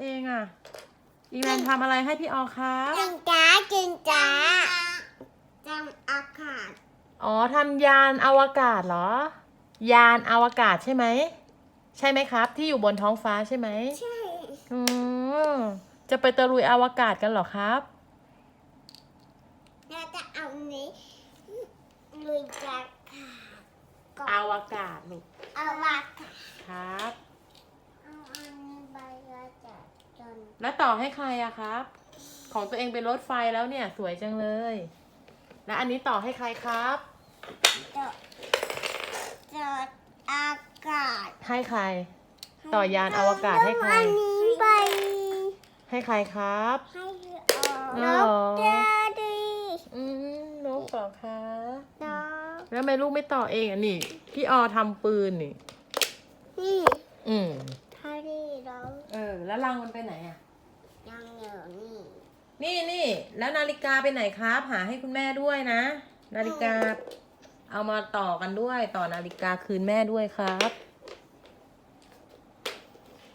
เองอะ อีแลนทำอะไรให้พี่ออครับจิงจ้าจิงจ้าจำอากาศอ๋อทำยานอวกาศเหรอ ยานอวกาศใช่ไหม ใช่ไหมครับ ที่อยู่บนท้องฟ้าใช่ไหมใช่อืมจะไปตะลุยอวกาศกันเหรอครับเราจะเอานี้ลุยจากขาก่ออนวกาศลูกเอาวากาศครับ เอาอันนี้ไปเราจะจน แล้วต่อให้ใครอะครับ ของตัวเองเป็นรถไฟแล้วเนี่ย สวยจังเลย แล้วอันนี้ต่อให้ใครครับจะจะอากาศให้ใคร ต่อยานอวกาศให้ใคร อันนี้ไป ให้ใครครับ ให้เออ๋ออนกเจดีอืมนกต่อคะนกแล้วทำไมลูกไม่ต่อเองอะนี่ พี่ออทำปืนนี่ นี่อืม ทารีเราเออ แล้วรังมันไปไหนอะยังอยู่นี่ นี่นี่แล้วนาฬิกาไปไหนครับ หาให้คุณแม่ด้วยนะ นาฬิกาเอามาต่อกันด้วย ต่อนาฬิกาคืนแม่ด้วยครับ